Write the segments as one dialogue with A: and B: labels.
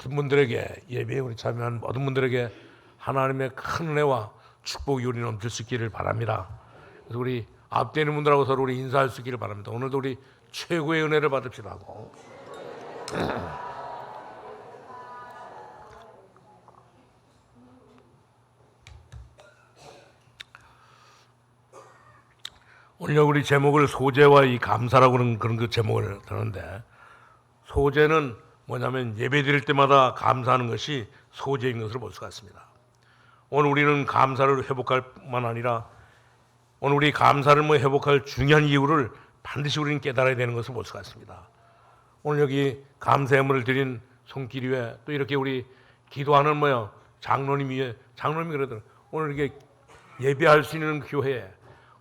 A: 모든 분들에게 예배에 참여한 모든 분들에게 하나님의 큰 은혜와 축복이 우리 넘칠 수 있기를 바랍니다. 그래서 우리 앞에 있는 분들하고 서로 우리 인사할 수 있기를 바랍니다. 오늘도 우리 최고의 은혜를 받읍시다 하고 오늘 우리 제목을 소재와 이 감사라고 하는 그런 그 제목을 드는데 소재는 뭐냐면 예배 드릴 때마다 감사하는 것이 소재인 것으로 볼 수가 있습니다. 오늘 우리는 감사를 회복할 뿐만 아니라 오늘 우리 감사를 뭐 회복할 중요한 이유를 반드시 우리는 깨달아야 되는 것을 볼 수가 있습니다. 오늘 여기 감사의물을 드린 손길 위에 또 이렇게 우리 기도하는 뭐요 장로님 위에 장로님이 그러더라고요. 오늘 이렇게 예배할 수 있는 교회에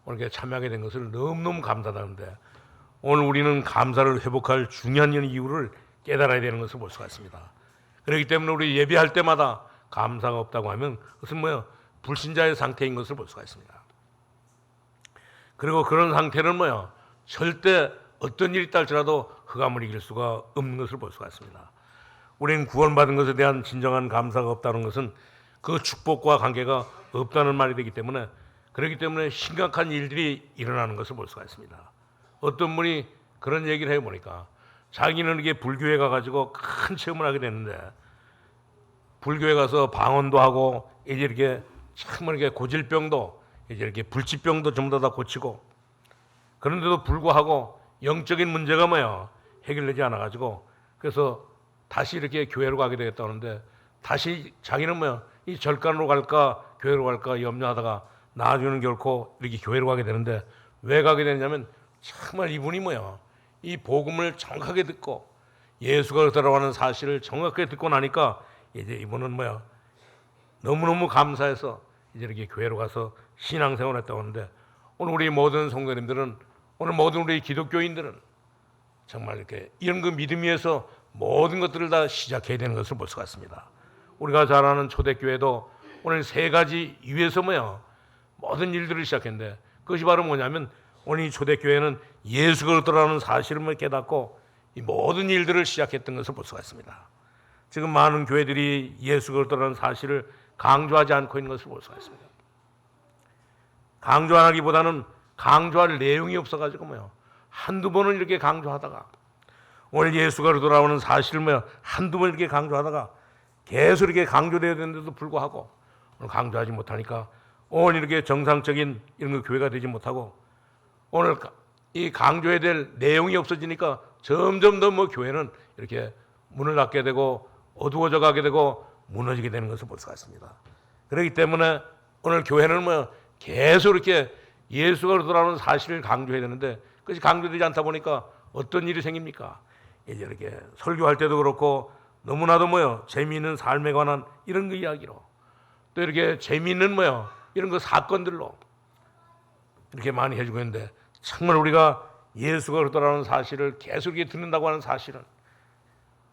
A: 오늘 이렇게 참여하게 된 것을 너무너무 감사하는데 오늘 우리는 감사를 회복할 중요한 이유를 깨달아야 되는 것을 볼 수가 있습니다. 그렇기 때문에 우리 예배할 때마다 감사가 없다고 하면 그것은 뭐요 불신자의 상태인 것을 볼 수가 있습니다. 그리고 그런 상태는 뭐요 절대 어떤 일이 있다 할지라도 흑암을 이길 수가 없는 것을 볼 수가 있습니다. 우리는 구원받은 것에 대한 진정한 감사가 없다는 것은 그 축복과 관계가 없다는 말이 되기 때문에 그렇기 때문에 심각한 일들이 일어나는 것을 볼 수가 있습니다. 어떤 분이 그런 얘기를 해보니까 자기는 이게 불교에 가가지고 큰 체험을 하게 됐는데 불교에 가서 방언도 하고 이제 이렇게 참 이렇게 고질병도 이제 이렇게 불치병도 전부 다 고치고 그런데도 불구하고 영적인 문제가 뭐야 해결되지 않아 가지고 그래서 다시 이렇게 교회로 가게 되겠다는데 다시 자기는 뭐야 이 절간으로 갈까 교회로 갈까 염려하다가 나중에는 결코 이렇게 교회로 가게 되는데 왜 가게 되냐면 정말 이분이 뭐야 이 복음을 정확하게 듣고 예수가 들어가는 사실을 정확하게 듣고 나니까 이제 이분은 뭐야 너무너무 감사해서 이제 이렇게 교회로 가서 신앙생활을 했다고 하는데 오늘 우리 모든 성도님들은 오늘 모든 우리 기독교인들은 정말 이렇게 이런 그 믿음 위에서 모든 것들을 다 시작해야 되는 것을 볼 수가 있습니다. 우리가 잘 아는 초대교회도 오늘 세 가지 위에서 뭐야 모든 일들을 시작했는데 그것이 바로 뭐냐면 오늘 이 초대교회는 예수가 그리스도라는 사실을 깨닫고 이 모든 일들을 시작했던 것을 볼 수가 있습니다. 지금 많은 교회들이 예수 그리스도라는 사실을 강조하지 않고 있는 것을 볼 수가 있습니다. 강조 안 하기보다는 강조할 내용이 없어가지고 뭐요 한두 번은 이렇게 강조하다가 오늘 예수가 돌아오는 사실을 뭐 한두 번 이렇게 강조하다가 계속 이렇게 강조되어야 되는데도 불구하고 오늘 강조하지 못하니까 오늘 이렇게 정상적인 이런 거 교회가 되지 못하고 오늘 이 강조해야 될 내용이 없어지니까 점점 더 뭐 교회는 이렇게 문을 닫게 되고 어두워져 가게 되고 무너지게 되는 것을 볼 수가 있습니다. 그렇기 때문에 오늘 교회는 뭐 계속 이렇게 예수가 돌아오는 사실을 강조해야 되는데 그것이 강조되지 않다 보니까 어떤 일이 생깁니까? 이제 이렇게 설교할 때도 그렇고 너무나도 뭐요 재미있는 삶에 관한 이런 그 이야기로 또 이렇게 재미있는 뭐요 이런 그 사건들로 이렇게 많이 해주고 있는데 정말 우리가 예수가 돌아오는 사실을 계속 이렇게 듣는다고 하는 사실은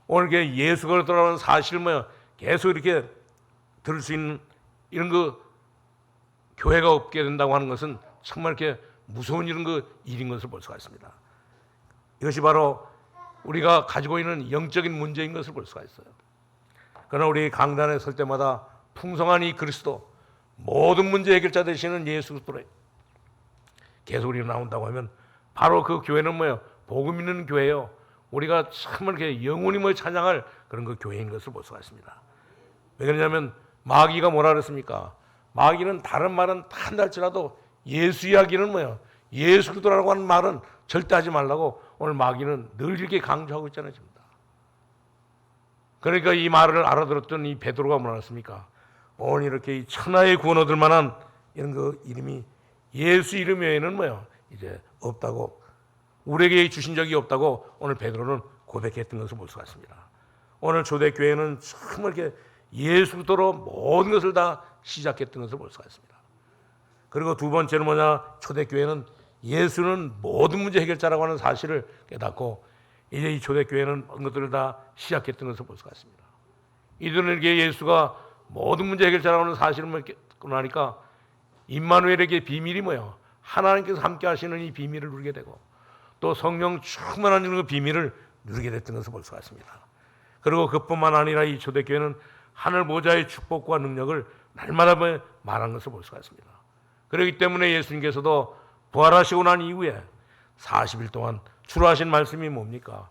A: 오늘 이렇게 예수가 돌아오는 사실 뭐요 계속 이렇게 들을 수 있는 이런 그 교회가 없게 된다고 하는 것은 정말 이렇게 무서운 이런 그 일인 것을 볼 수가 있습니다. 이것이 바로 우리가 가지고 있는 영적인 문제인 것을 볼 수가 있어요. 그러나 우리 강단에 설 때마다 풍성한 이 그리스도 모든 문제 해결자 되시는 예수 그리스도로 우리가 나온다고 하면 바로 그 교회는 뭐예요? 복음 있는 교회요. 우리가 참 이렇게 영원히 뭐 찬양할 그런 그 교회인 것을 볼 수가 있습니다. 왜 그러냐면 마귀가 뭐라 그랬습니까? 마귀는 다른 말은 다 한달지라도 예수 이야기는 뭐예요? 예수 그리스도라고 하는 말은 절대 하지 말라고 오늘 마귀는 늘 이렇게 강조하고 있잖아요, 지금 다. 그러니까 이 말을 알아들었던 이 베드로가 뭐라 했습니까? 오늘 이렇게 이 천하의 구원 얻을 만한 이런 그 이름이 예수 이름 외에는 뭐예요? 이제 없다고 우리에게 주신 적이 없다고 오늘 베드로는 고백했던 것을 볼 수가 있습니다. 오늘 초대교회는 정말 이렇게 예수도로 모든 것을 다 시작했던 것을 볼 수가 있습니다. 그리고 두 번째는 뭐냐? 초대교회는 예수는 모든 문제 해결자라고 하는 사실을 깨닫고 이제 이 초대교회는 모든 것들을 다 시작했던 것을 볼 수가 있습니다. 이들에게 예수가 모든 문제 해결자라고 하는 사실을 깨닫고 나니까 임마누엘에게 비밀이 뭐예요? 하나님께서 함께 하시는 이 비밀을 누리게 되고 또 성령 충만한 그 비밀을 누리게 됐던 것을 볼 수가 있습니다. 그리고 그뿐만 아니라 이 초대교회는 하늘 보좌의 축복과 능력을 날마다 말한 것을 볼 수가 있습니다. 그렇기 때문에 예수님께서도 부활하시고 난 이후에 40일 동안 주로하신 말씀이 뭡니까?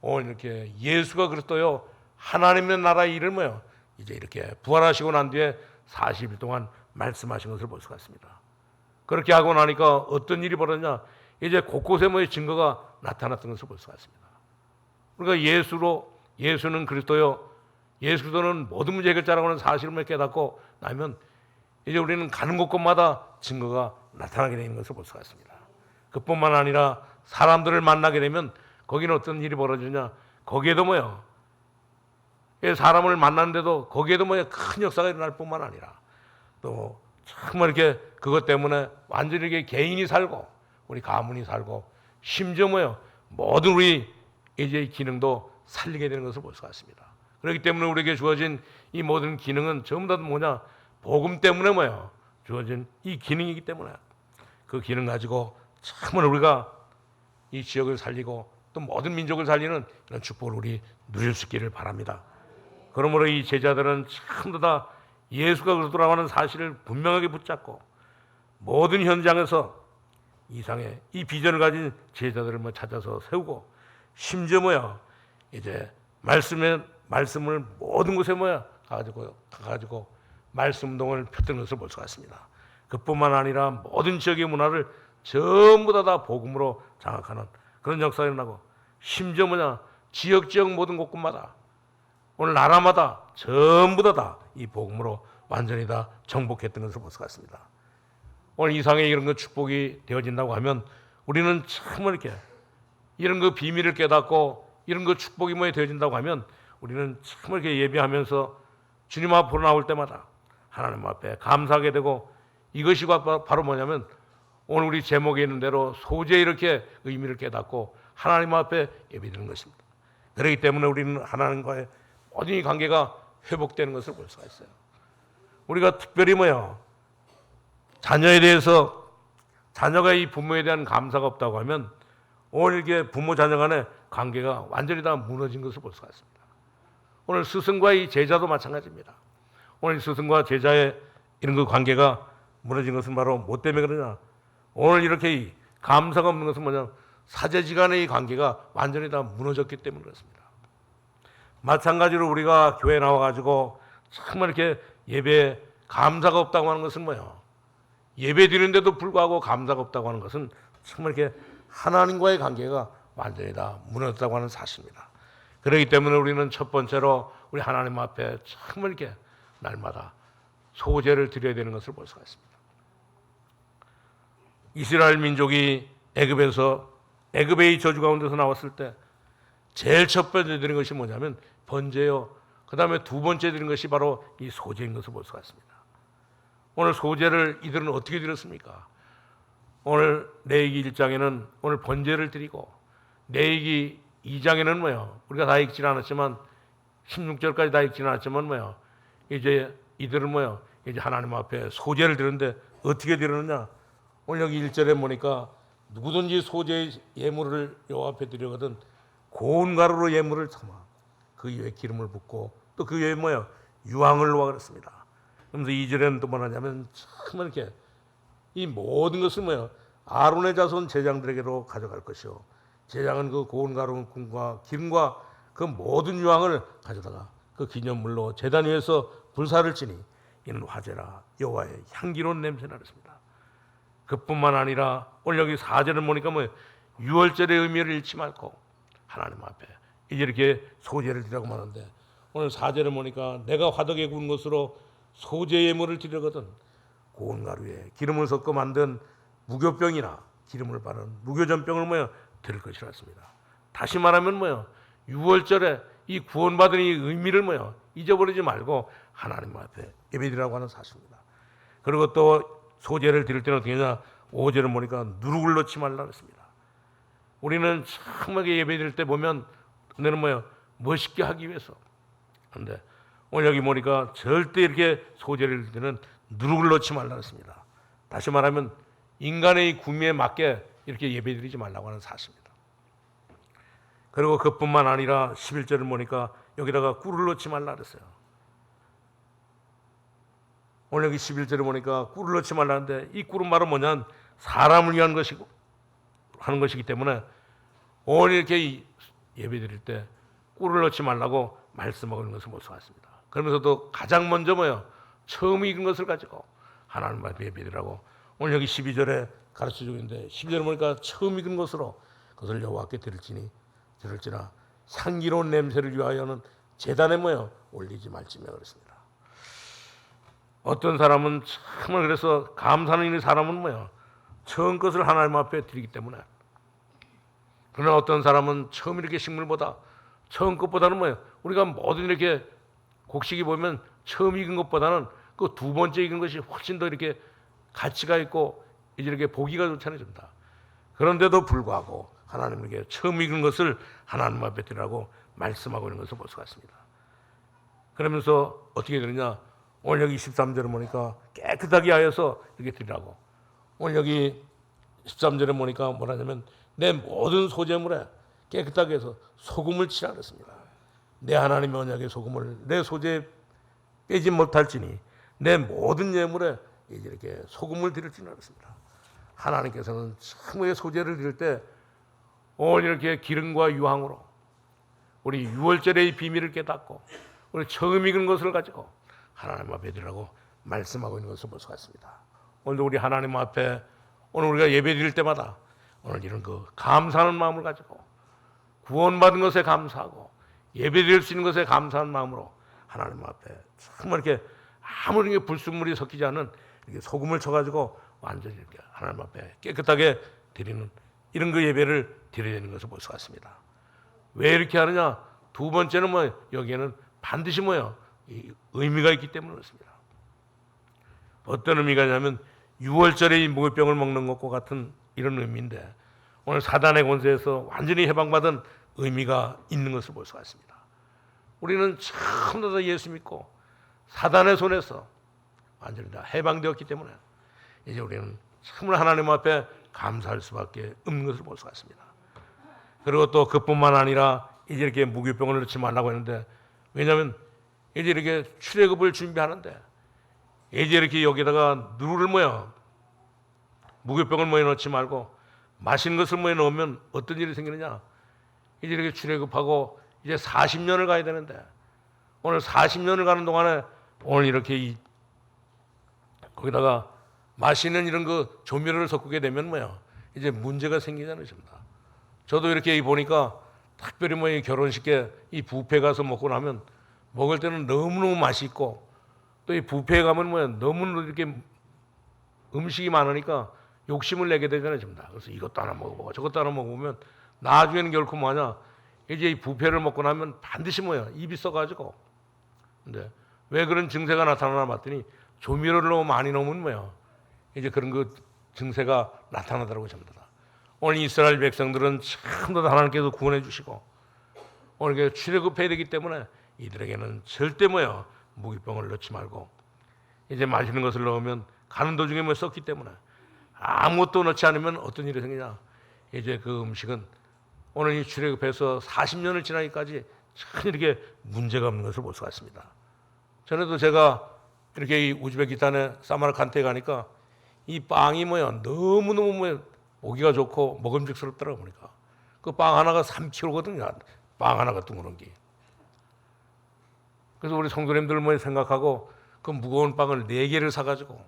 A: 오늘 이렇게 예수가 그리스도요 하나님의 나라의 뭐요 이제 이렇게 부활하시고 난 뒤에 40일 동안 말씀하신 것을 볼 수가 있습니다. 그렇게 하고 나니까 어떤 일이 벌어졌냐? 이제 곳곳에 뭐의 증거가 나타났던 것을 볼 수가 있습니다. 그러니까 예수로 예수는 그리스도요. 예수 그리스도는 모든 문제 해결자라고 하는 사실을 깨닫고 나면 이제 우리는 가는 곳곳마다 증거가 나타나게 되는 것을 볼 수가 있습니다. 그뿐만 아니라 사람들을 만나게 되면 거기는 어떤 일이 벌어지냐? 거기에도 뭐요? 예, 사람을 만나는데도 거기에도 뭐야 큰 역사가 일어날 뿐만 아니라 또 정말 이렇게 그것 때문에 완전히 이렇게 개인이 살고 우리 가문이 살고 심지어 뭐요 모든 우리 이제 기능도 살리게 되는 것을 볼 수가 있습니다. 그렇기 때문에 우리에게 주어진 이 모든 기능은 전부 다 뭐냐 복음 때문에 뭐요 주어진 이 기능이기 때문에 그 기능 가지고 정말 우리가 이 지역을 살리고 또 모든 민족을 살리는 이런 축복을 우리 누릴 수 있기를 바랍니다. 그러므로 이 제자들은 전부 다 예수가 그리스도라고 하는 사실을 분명하게 붙잡고 모든 현장에서 이상의 이 비전을 가진 제자들을 뭐 찾아서 세우고 심지어 뭐야 이제 말씀에 말씀을 모든 곳에 뭐야 가지고 가지고 말씀 운동을 폈던 것을 볼 수가 있습니다. 그뿐만 아니라 모든 지역의 문화를 전부 다, 다 복음으로 장악하는 그런 역사가 일어나고 심지어 뭐냐 지역 지역 모든 곳곳마다 오늘 나라마다 전부 다 이 복음으로 완전히 다 정복했던 것을 볼 수가 있습니다. 오늘 이상의 이런 거 축복이 되어진다고 하면 우리는 정말 이렇게 이런 거 비밀을 깨닫고 이런 거 축복이 뭐 되어진다고 하면 우리는 정말 이렇게 예배하면서 주님 앞으로 나올 때마다 하나님 앞에 감사하게 되고 이것이 바로 뭐냐면 오늘 우리 제목에 있는 대로 소재 이렇게 의미를 깨닫고 하나님 앞에 예배드리는 것입니다. 그렇기 때문에 우리는 하나님과의 모든 이 관계가 회복되는 것을 볼 수가 있어요. 우리가 특별히 뭐요? 자녀에 대해서 자녀가 이 부모에 대한 감사가 없다고 하면 오늘 이게 부모 자녀 간의 관계가 완전히 다 무너진 것을 볼 수가 있습니다. 오늘 스승과 이 제자도 마찬가지입니다. 오늘 스승과 제자의 이런 그 관계가 무너진 것은 바로 뭐 때문에 그러냐? 오늘 이렇게 이 감사가 없는 것은 뭐냐? 사제지간의 이 관계가 완전히 다 무너졌기 때문에 그렇습니다. 마찬가지로 우리가 교회 나와 가지고 정말 이렇게 예배 감사가 없다고 하는 것은 뭐예요? 예배 드리는데도 불구하고 감사가 없다고 하는 것은 정말 이렇게 하나님과의 관계가 완전히 다 무너졌다고 하는 사실입니다. 그렇기 때문에 우리는 첫 번째로 우리 하나님 앞에 정말 이렇게 날마다 소재를 드려야 되는 것을 볼 수가 있습니다. 이스라엘 민족이 애굽에서 애굽의 저주 가운데서 나왔을 때 제일 첫 번째 드린 것이 뭐냐면 번제요. 그 다음에 두 번째 드린 것이 바로 이 소재인 것을 볼 수가 있습니다. 오늘 소재를 이들은 어떻게 드렸습니까? 오늘 레이기 1장에는 오늘 번제를 드리고 레이기 2장에는 뭐요? 우리가 다 읽지는 않았지만 16절까지 다 읽지는 않았지만 뭐요? 이제 이들은 뭐요? 이제 하나님 앞에 소재를 드렸는데 어떻게 드렸느냐? 오늘 여기 1절에 보니까 누구든지 소재 예물을 여호와 앞에 드려거든 고운 가루로 예물을 담아 그 위에 기름을 붓고 또 그 위에 뭐요? 유황을 놓아 그랬습니다. 그러면서 2절에는 또 뭐냐면 정말 이렇게 이 모든 것을 뭐요? 아론의 자손 제장들에게로 가져갈 것이요. 제장은 그 고운 가루과 기름과 그 모든 유황을 가져다가 그 기념물로 제단 위에서 불사를 지니 이는 화제라 여호와의 향기로운 냄새나 그랬습니다. 그뿐만 아니라 오늘 여기 사절을 보니까 뭐 유월절의 의미를 잃지 말고 하나님 앞에 이제 이렇게 소재를 드리라고 하는데 오늘 사절을 보니까 내가 화덕에 구운 것으로 소재 예물을 드리거든 고운 가루에 기름을 섞어 만든 무교병이나 기름을 바른 무교전병을 뭐야 드릴 것이라 했습니다. 다시 말하면 뭐야 유월절에 이 구원받은 이 의미를 뭐야 잊어버리지 말고 하나님 앞에 예배드리라고 하는 사실입니다. 그리고 또 소재를 드릴 때는 어떻게 하냐 5절을 보니까 누룩을 넣지 말라 그랬습니다. 우리는 정말게 예배 드릴 때 보면 너는 뭐야 멋있게 하기 위해서 근데 오늘 여기 보니까 절대 이렇게 소재를 때는 누룩을 넣지 말라 그랬습니다. 다시 말하면 인간의 이 구미에 맞게 이렇게 예배드리지 말라고 하는 사실입니다. 그리고 그뿐만 아니라 11절을 보니까 여기다가 꿀을 넣지 말라 그랬어요. 오늘 여기 11절에 보니까 꿀을 넣지 말라는데 이 꿀은 바로 뭐냐면 사람을 위한 것이고 하는 것이기 때문에 오늘 이렇게 이 예배 드릴 때 꿀을 넣지 말라고 말씀하고 있는 것을 있습니다. 그러면서도 가장 먼저 뭐요? 처음 익은 것을 가지고 하나님 앞에 예배 드리라고 오늘 여기 12절에 가르쳐 주고 있는데 12절에 보니까 처음 익은 것으로 그것을 여호와께 드릴지니 들을지나 향기로운 냄새를 위하여는 재단에 모여 올리지 말지며 그랬습니다. 어떤 사람은 정말 그래서 감사는 있는 사람은 뭐야 처음 것을 하나님 앞에 드리기 때문에 그러나 어떤 사람은 처음 이렇게 식물보다 처음 것보다는 뭐야 우리가 뭐든 이렇게 곡식이 보면 처음 익은 것보다는 그 두 번째 익은 것이 훨씬 더 이렇게 가치가 있고 이제 이렇게 보기가 좋잖아요 좀 다. 그런데도 불구하고 하나님에게 처음 익은 것을 하나님 앞에 드리라고 말씀하고 있는 것을 볼 수가 있습니다. 그러면서 어떻게 되느냐? 오늘 여기 13절에 보니까 깨끗하게 하여서 이렇게 드리라고. 오늘 여기 13절에 보니까 뭐라냐면 내 모든 소재물에 깨끗하게 해서 소금을 치라 그랬습니다. 내 하나님의 언약의 소금을 내 소재에 빼지 못할지니 내 모든 예물에 이제 이렇게 소금을 드릴지는 않습니다. 하나님께서는 참의 소재를 드릴 때 오늘 이렇게 기름과 유황으로 우리 유월절의 비밀을 깨닫고 우리 처음 익은 것을 가지고 하나님 앞에 드리라고 말씀하고 있는 것을 볼 수가 있습니다. 오늘도 우리 하나님 앞에 오늘 우리가 예배 드릴 때마다 오늘 이런 그 감사하는 마음을 가지고 구원받은 것에 감사하고 예배 드릴 수 있는 것에 감사하는 마음으로 하나님 앞에 정말 이렇게 아무리 이게 불순물이 섞이지 않은 이렇게 소금을 쳐가지고 완전히 이렇게 하나님 앞에 깨끗하게 드리는 이런 그 예배를 드려야 되는 것을 볼 수가 있습니다. 왜 이렇게 하느냐? 두 번째는 뭐 여기에는 반드시 뭐요? 이 의미가 있기 때문에 그렇습니다. 어떤 의미가 있냐면 6월절에 이 무교병을 먹는 것과 같은 이런 의미인데 오늘 사단의 권세에서 완전히 해방받은 의미가 있는 것을 볼 수가 있습니다. 우리는 처음부터 다 예수 믿고 사단의 손에서 완전히 다 해방되었기 때문에 이제 우리는 정말 하나님 앞에 감사할 수밖에 없는 것을 볼 수가 있습니다. 그리고 또 그뿐만 아니라 이제 이렇게 무교병을 넣지 말라고 했는데 왜냐하면 이제 이렇게 출애굽을 준비하는데 이제 이렇게 여기다가 누를 모여 무교병을 모여 넣지 말고 맛있는 것을 모여 넣으면 어떤 일이 생기느냐? 이제 이렇게 출애굽하고 이제 40년을 가야 되는데 오늘 40년을 가는 동안에 오늘 이렇게 이 거기다가 맛있는 이런 그 조미료를 섞게 되면 뭐야? 이제 문제가 생기잖아요 전부 다. 저도 이렇게 보니까 특별히 뭐 이 결혼식에 이 뷔페 가서 먹고 나면 먹을 때는 너무너무 맛있고 또이 뷔페에 가면 뭐야? 너무 이렇게 음식이 많으니까 욕심을 내게 되잖아요 전부 다. 그래서 이것도 하나 먹어보고 저것도 하나 먹으면 나중에는 결코 뭐냐 이제 이 뷔페를 먹고 나면 반드시 뭐야 입이 써가지고 근데 왜 그런 증세가 나타나나 봤더니 조미료를 너무 많이 넣으면 뭐야 이제 그런 그 증세가 나타나더라고요 전부 다. 오늘 이스라엘 백성들은 참도 하나님께서 구원해 주시고 오늘 출애굽해야 되기 때문에 이들에게는 절대 뭐야 무기병을 넣지 말고 이제 마시는 것을 넣으면 가는 도중에 뭐 썩기 때문에 아무것도 넣지 않으면 어떤 일이 생기냐 이제 그 음식은 오늘 이 출애굽해서 40년을 지나기까지 참 이렇게 문제가 없는 것을 볼 수가 있습니다. 전에도 제가 이렇게 이 우즈베키스탄에 사마르칸트에 가니까 이 빵이 뭐야 너무 너무 뭐 보기가 좋고 먹음직스럽더라고 보니까 그 빵 하나가 3kg거든요. 빵 하나가 둥그런 게. 그래서 우리 성도님들 뭐 생각하고 그 무거운 빵을 네 개를 사가지고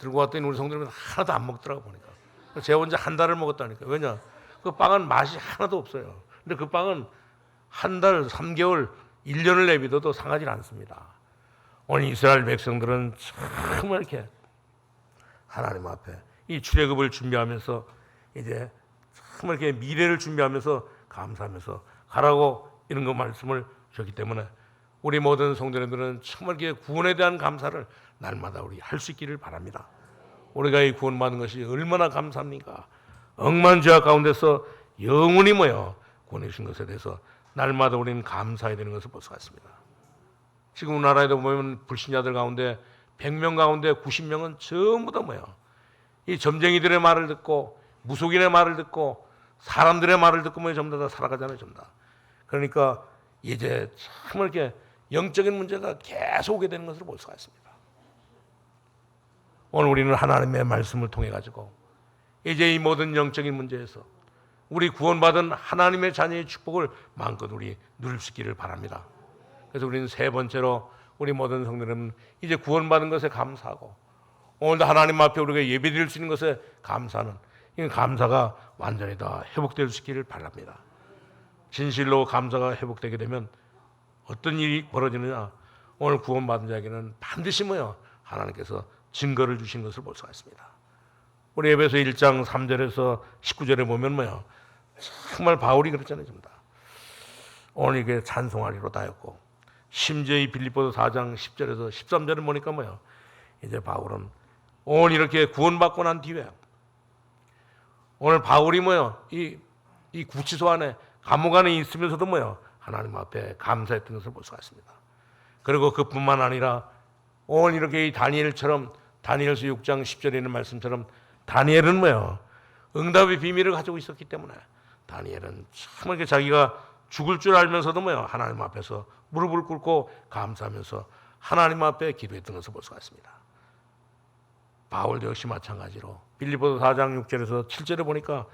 A: 들고 왔더니 우리 성도님들 하나도 안 먹더라고 보니까 제가 혼자 한 달을 먹었다니까 왜냐 그 빵은 맛이 하나도 없어요. 근데 그 빵은 한 달, 3개월, 1년을 내비둬도 상하지 않습니다. 오늘 이스라엘 백성들은 정말 이렇게 하나님 앞에 이 출애굽을 준비하면서 이제 정말 이렇게 미래를 준비하면서 감사하면서 가라고 이런 거 말씀을 주셨기 때문에 우리 모든 성도님들은 정말 이렇게 구원에 대한 감사를 날마다 우리 할 수 있기를 바랍니다. 우리가 이 구원받은 것이 얼마나 감사합니까? 억만 죄악 가운데서 영원히 모여 구원해 주신 것에 대해서 날마다 우리는 감사해야 되는 것을 있습니다. 지금 우리나라에도 보면 불신자들 가운데 100명 가운데 90명은 전부 다 뭐야? 이 점쟁이들의 말을 듣고 무속인의 말을 듣고 사람들의 말을 듣고 뭐 전부 다 살아가잖아요, 전부 다. 그러니까 이제 정말 이렇게 영적인 문제가 계속 오게 되는 것을 볼 수가 있습니다. 오늘 우리는 하나님의 말씀을 통해 가지고 이제 이 모든 영적인 문제에서 우리 구원받은 하나님의 자녀의 축복을 마음껏 우리 누릴 수 있기를 바랍니다. 그래서 우리는 세 번째로 우리 모든 성도는 이제 구원받은 것에 감사하고 오늘도 하나님 앞에 우리가 예배드릴 수 있는 것에 감사하는 이 감사가 완전히 다 회복될 수 있기를 바랍니다. 진실로 감사가 회복되게 되면 어떤 일이 벌어지느냐 오늘 구원받은 자에게는 반드시 뭐요 하나님께서 증거를 주신 것을 볼 수가 있습니다. 우리 에베소 1장 3절에서 19절에 보면 뭐요 정말 바울이 그랬잖아요, 전부 다. 오늘 이게 찬송하리로 다였고 심지어 이 빌립보서 4장 10절에서 13절을 보니까 뭐요 이제 바울은 오늘 이렇게 구원받고 난 뒤에 오늘 바울이 뭐요 이, 이 구치소 안에 감옥 안에 있으면서도 뭐요 하나님 앞에 감사했던 것을 볼 수가 있습니다. 그리고 그뿐만 아니라 오늘 이렇게 이 다니엘처럼 다니엘서 6장 10절에 있는 말씀처럼 다니엘은 뭐요 응답의 비밀을 가지고 있었기 때문에 다니엘은 정말 이렇게 자기가 죽을 줄 알면서도 뭐요 하나님 앞에서 무릎을 꿇고 감사하면서 하나님 앞에 기도했던 것을 볼 수가 있습니다. 바울도 역시 마찬가지로 빌리보서 4장 6절에서 7절에 보니까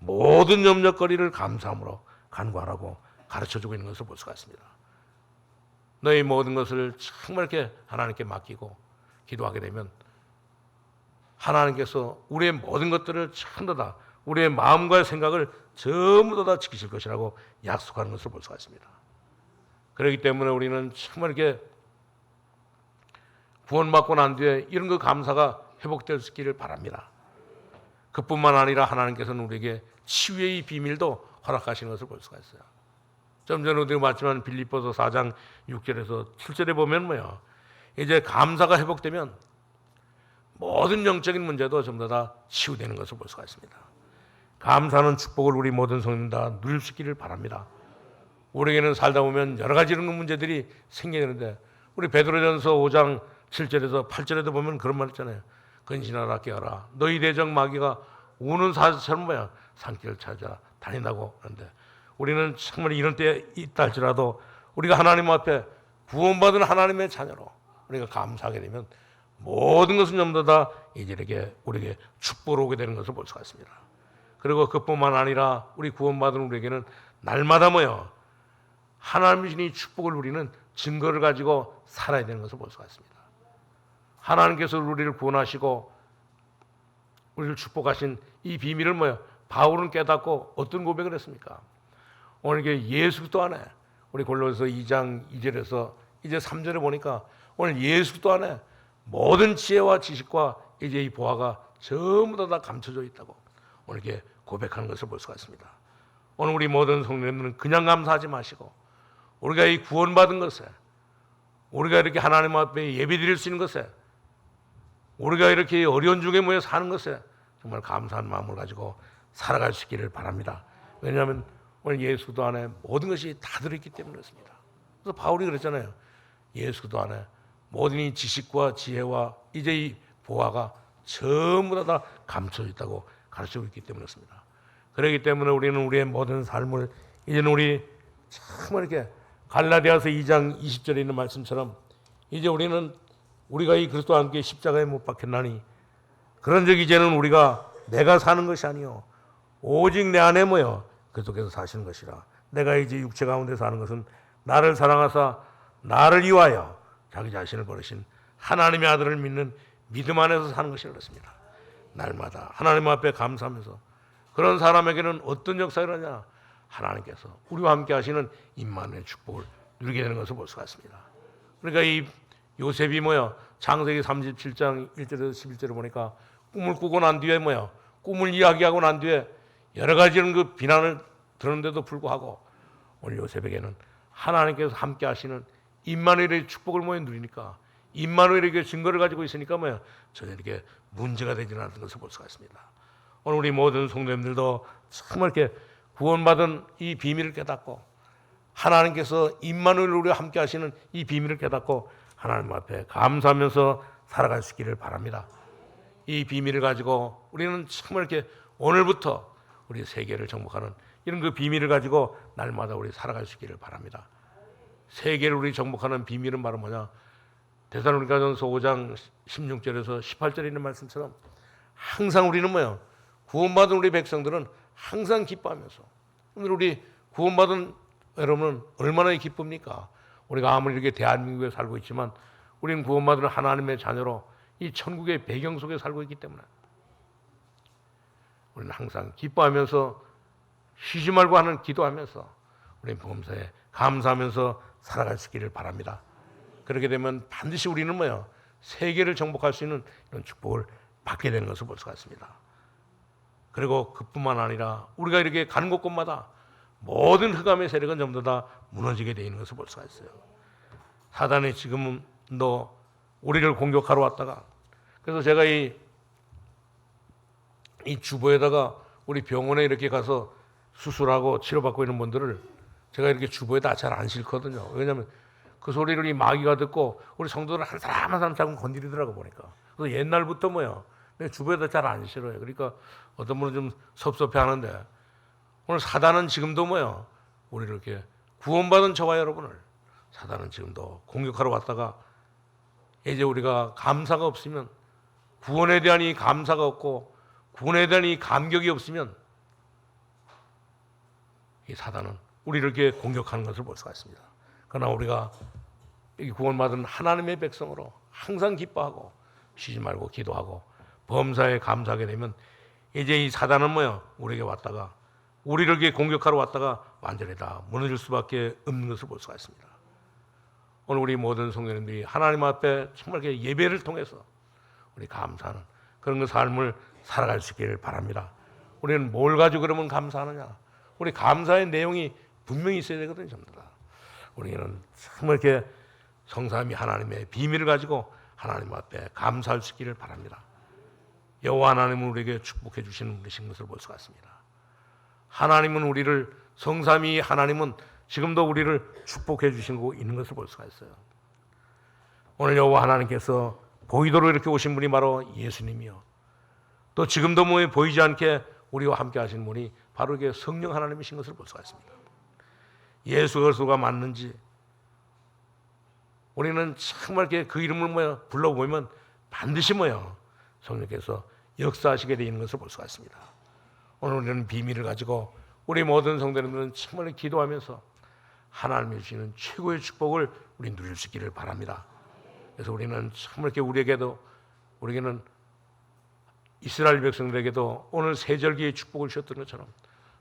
A: 모든 염려거리를 감사함으로 간구하라고 가르쳐주고 있는 것을 볼 수가 있습니다. 너희 모든 것을 정말 이렇게 하나님께 맡기고 기도하게 되면 하나님께서 우리의 모든 것들을 전부 다 우리의 마음과 생각을 전부 다 지키실 것이라고 약속하는 것을 볼 수가 있습니다. 그렇기 때문에 우리는 정말 이렇게 구원받고 난 뒤에 이런 그 감사가 회복될 수 있기를 바랍니다. 그뿐만 아니라 하나님께서는 우리에게 치유의 비밀도 허락하시는 것을 볼 수가 있어요. 좀 전에 우리가 봤지만 빌립보서 4장 6절에서 7절에 보면 뭐요? 이제 감사가 회복되면 모든 영적인 문제도 전부 다 치유되는 것을 볼 수가 있습니다. 감사는 축복을 우리 모든 성도들 다 누릴 수 있기를 바랍니다. 우리에게는 살다 보면 여러 가지 이런 문제들이 생기는데 우리 베드로전서 5장 7절에서 8절에도 보면 그런 말 있잖아요. 근신하라 깨어라. 너희 대적 마귀가 우는 사자처럼 뭐야 산길을 찾아 다닌다고 하는데 우리는 정말 이런 때 있다 할지라도 우리가 하나님 앞에 구원받은 하나님의 자녀로 우리가 감사하게 되면 모든 것은 전부 다 이들에게 우리에게 축복을 오게 되는 것을 볼 수가 있습니다. 그리고 그뿐만 아니라 우리 구원받은 우리에게는 날마다 뭐요 하나님이 주신 이 축복을 우리는 증거를 가지고 살아야 되는 것을 볼 수가 있습니다. 하나님께서 우리를 구원하시고 우리를 축복하신 이 비밀을 뭐요 바울은 깨닫고 어떤 고백을 했습니까? 오늘 이게 예수 그리스도 안에 우리 골로새 2장 2절에서 이제 3절에 보니까 오늘 예수 그리스도 안에 모든 지혜와 지식과 이제 이 보화가 전부 다, 다 감춰져 있다고 오늘 이렇게 고백하는 것을 볼 수가 있습니다. 오늘 우리 모든 성도님들은 그냥 감사하지 마시고 우리가 이 구원받은 것에 우리가 이렇게 하나님 앞에 예배드릴 수 있는 것에 우리가 이렇게 어려운 중에 모여 사는 것에 정말 감사한 마음을 가지고 살아갈 수 있기를 바랍니다. 왜냐하면 오늘 예수도 안에 모든 것이 다 들어있기 때문에 그렇습니다. 그래서 바울이 그랬잖아요. 예수도 안에 모든 이 지식과 지혜와 이제 이 보화가 전부 다, 다 감춰져 있다고 가르치고 있기 때문에 그렇습니다. 그렇기 때문에 우리는 우리의 모든 삶을 이제는 우리 정말 이렇게 갈라디아서 2장 20절에 있는 말씀처럼 이제 우리는 우리가 이 그리스도와 함께 십자가에 못 박혔나니 그런 적 이제는 우리가 내가 사는 것이 아니요 오직 내 안에 모여 그속에서 사시는 것이라 내가 이제 육체 가운데 사는 것은 나를 사랑하사 나를 위하여 자기 자신을 버리신 하나님의 아들을 믿는 믿음 안에서 사는 것이 그렇습니다. 날마다 하나님 앞에 감사하면서 그런 사람에게는 어떤 역사를 하냐 하나님께서 우리와 함께 하시는 임만의 축복을 누리게 되는 것을 볼 수가 있습니다. 그러니까 이 요셉이 뭐야 창세기 37장 1절에서 11절을 보니까 꿈을 꾸고 난 뒤에 뭐야 꿈을 이야기하고 난 뒤에 여러 가지 그 비난을 들었는데도 불구하고 오늘 요셉에게는 하나님께서 함께 하시는 임마누엘의 축복을 모여 누리니까 임마누엘에게 증거를 가지고 있으니까 뭐야 전혀 이렇게 문제가 되지는 않는 것을 볼 수가 있습니다. 오늘 우리 모든 성도님들도 정말 이렇게 구원받은 이 비밀을 깨닫고 하나님께서 임마누엘 우리와 함께 하시는 이 비밀을 깨닫고 하나님 앞에 감사하면서 살아갈 수 있기를 바랍니다. 이 비밀을 가지고 우리는 정말 이렇게 오늘부터 우리 세계를 정복하는 이런 그 비밀을 가지고 날마다 우리 살아갈 수 있기를 바랍니다. 세계를 우리 정복하는 비밀은 바로 뭐냐? 데살로니가전서 5장 16절에서 18절에 있는 말씀처럼 항상 우리는 뭐요? 구원받은 우리 백성들은 항상 기뻐하면서 오늘 우리 구원받은 여러분은 얼마나 기쁩니까? 우리가 아무리 이렇게 대한민국에 살고 있지만 우리는 구원받은 하나님의 자녀로 이 천국의 배경 속에 살고 있기 때문에 우리는 항상 기뻐하면서 쉬지 말고 하는 기도하면서 우리 범사에 감사하면서 살아갈 수 있기를 바랍니다. 그렇게 되면 반드시 우리는 뭐요? 세계를 정복할 수 있는 이런 축복을 받게 되는 것을 볼 수가 있습니다. 그리고 그뿐만 아니라 우리가 이렇게 가는 곳곳마다 모든 흑암의 세력은 전부 다 무너지게 되어 있는 것을 볼 수가 있어요. 사단이 지금은 너 우리를 공격하러 왔다가 그래서 제가 이, 이 주보에다가 우리 병원에 이렇게 가서 수술하고 치료받고 있는 분들을 제가 이렇게 주보에다 잘안 싣거든요. 왜냐하면 그 소리를 이 마귀가 듣고 우리 성도들 한 사람 한 사람 자꾸 건드리더라고 보니까. 그래서 옛날부터 뭐야. 내가 주보에다 잘안 실어요. 그러니까 어떤 분은 좀 섭섭해 하는데 오늘 사단은 지금도 뭐야. 우리를 이렇게 구원받은 저와 여러분을 사단은 지금도 공격하러 왔다가 이제 우리가 감사가 없으면 구원에 대한 이 감사가 없고 구원에 대한 이 감격이 없으면 이 사단은 우리를 이렇게 공격하는 것을 볼 수가 있습니다. 그러나 우리가 이 구원받은 하나님의 백성으로 항상 기뻐하고 쉬지 말고 기도하고 범사에 감사하게 되면 이제 이 사단은 뭐야 우리에게 왔다가 우리를 이렇게 공격하러 왔다가 완전히 다 무너질 수밖에 없는 것을 볼 수가 있습니다. 오늘 우리 모든 성도님들이 하나님 앞에 정말 예배를 통해서 우리 감사하는 그런 그 삶을 살아갈 수 있기를 바랍니다. 우리는 뭘 가지고 그러면 감사하느냐? 우리 감사의 내용이 분명히 있어야 되거든요, 전부 다. 우리는 정말 이렇게 성삼이 하나님의 비밀을 가지고 하나님 앞에 감사할 수 있기를 바랍니다. 여호와 하나님은 우리에게 축복해 주시는 분이신 것을 볼 수가 있습니다. 하나님은 우리를 성삼이 하나님은 지금도 우리를 축복해 주시고 있는 것을 볼 수가 있어요. 오늘 여호와 하나님께서 보이도록 이렇게 오신 분이 바로 예수님이요. 또 지금도 뭐 보이지 않게 우리와 함께 하시는 분이 바로 이게 성령 하나님이신 것을 볼 수가 있습니다. 예수 그리스도가 맞는지 우리는 정말 그 이름을 뭐 불러보면 반드시 뭐요 성령께서 역사하시게 되는 것을 볼 수가 있습니다. 오늘 우리는 비밀을 가지고 우리 모든 성도님들은 정말 기도하면서 하나님이 주시는 최고의 축복을 우리 누릴 수 있기를 바랍니다. 그래서 우리는 정말 이렇게 우리에게도 우리에게는 이스라엘 백성들에게도 오늘 세절기의 축복을 주셨던 것처럼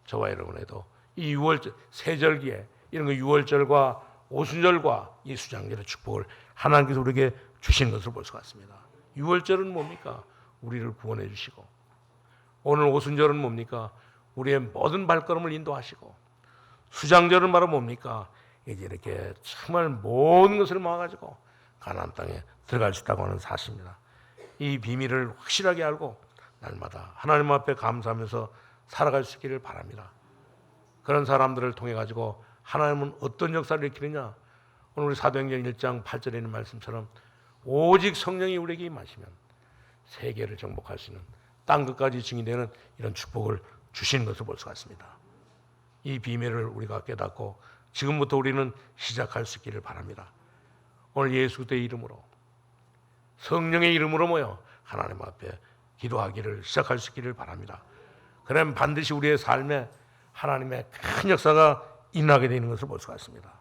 A: 저와 여러분에도 이 6월 세절기에 이런 거 6월절과 오순절과 이 수장절의 축복을 하나님께서 우리에게 주시는 것을 볼 수가 있습니다. 6월절은 뭡니까? 우리를 구원해 주시고 오늘 오순절은 뭡니까? 우리의 모든 발걸음을 인도하시고 수장절은 바로 뭡니까? 이제 이렇게 정말 모든 것을 모아가지고 가나안 땅에 들어갈 수 있다고 하는 사실입니다. 이 비밀을 확실하게 알고 날마다 하나님 앞에 감사하면서 살아갈 수 있기를 바랍니다. 그런 사람들을 통해 가지고 하나님은 어떤 역사를 일으키느냐? 오늘 우리 사도행전 1장 8절에 있는 말씀처럼 오직 성령이 우리에게 임하시면 세계를 정복할 수 있는 땅 끝까지 증인되는 이런 축복을 주시는 것을 볼 수가 있습니다. 이 비밀을 우리가 깨닫고 지금부터 우리는 시작할 수 있기를 바랍니다. 오늘 예수 그리스도의 이름으로 성령의 이름으로 모여 하나님 앞에 기도하기를 시작할 수 있기를 바랍니다. 그러면 반드시 우리의 삶에 하나님의 큰 역사가 일어나게 되는 것을 볼 수가 있습니다.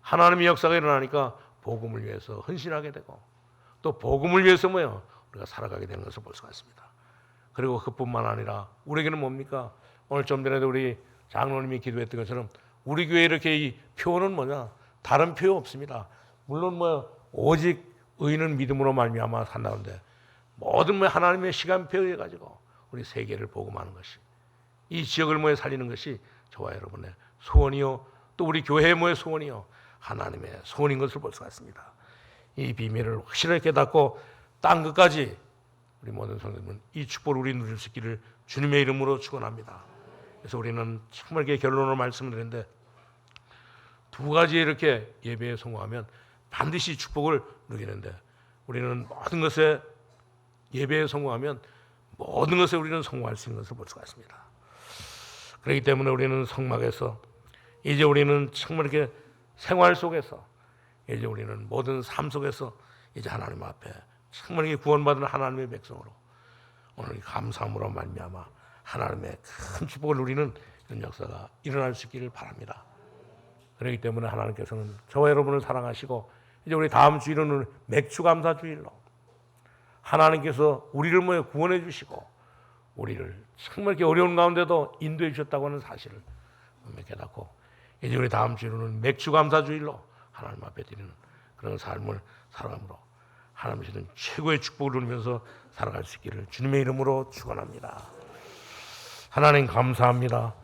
A: 하나님의 역사가 일어나니까 복음을 위해서 헌신하게 되고 또 복음을 위해서 뭐요 우리가 살아가게 되는 것을 볼 수가 있습니다. 그리고 그뿐만 아니라 우리에게는 뭡니까 오늘 좀 전에도 우리 장로님이 기도했던 것처럼 우리 교회 이렇게 이 표는 뭐냐 다른 표 없습니다. 물론 뭐 오직 의인은 믿음으로 말미암아 산다는데 모든 뭐 하나님의 시간표에 가지고 우리 세계를 복음하는 것이 이 지역을 모여 살리는 것이 저와 여러분의 소원이요 또 우리 교회 모의 소원이요 하나님의 소원인 것을 볼 수가 있습니다. 이 비밀을 확실하게 깨닫고 땅 끝까지 우리 모든 성도님은 이 축복을 우리 누릴 수 있기를 주님의 이름으로 축원합니다. 그래서 우리는 정말 결론으로 말씀을 드렸는데 두 가지 이렇게 예배에 성공하면 반드시 축복을 누리는데 우리는 모든 것에 예배에 성공하면 모든 것에 우리는 성공할 수 있는 것을 볼 수가 있습니다. 그렇기 때문에 우리는 성막에서 이제 우리는 정말 이렇게 생활 속에서 이제 우리는 모든 삶 속에서 이제 하나님 앞에 정말 이 구원받은 하나님의 백성으로 오늘 이 감사함으로 말미암아 하나님의 큰 축복을 누리는 이런 역사가 일어날 수 있기를 바랍니다. 그렇기 때문에 하나님께서는 저와 여러분을 사랑하시고 이제 우리 다음 주일은 맥주 감사 주일로 하나님께서 우리를 모여 구원해 주시고 우리를 정말 이렇게 어려운 가운데도 인도해 주셨다고 하는 사실을 깨닫고 이제 우리 다음 주일은 맥주 감사 주일로 하나님 앞에 드리는 그런 삶을 살아감으로 하나님 주시는 최고의 축복을 누리면서 살아갈 수 있기를 주님의 이름으로 축원합니다. 하나님 감사합니다.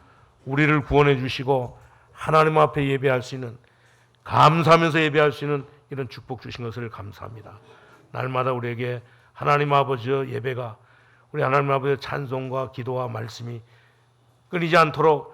A: 우리를 구원해 주시고 하나님 앞에 예배할 수 있는 감사하면서 예배할 수 있는 이런 축복 주신 것을 감사합니다. 날마다 우리에게 하나님 아버지의 예배가 우리 하나님 아버지의 찬송과 기도와 말씀이 끊이지 않도록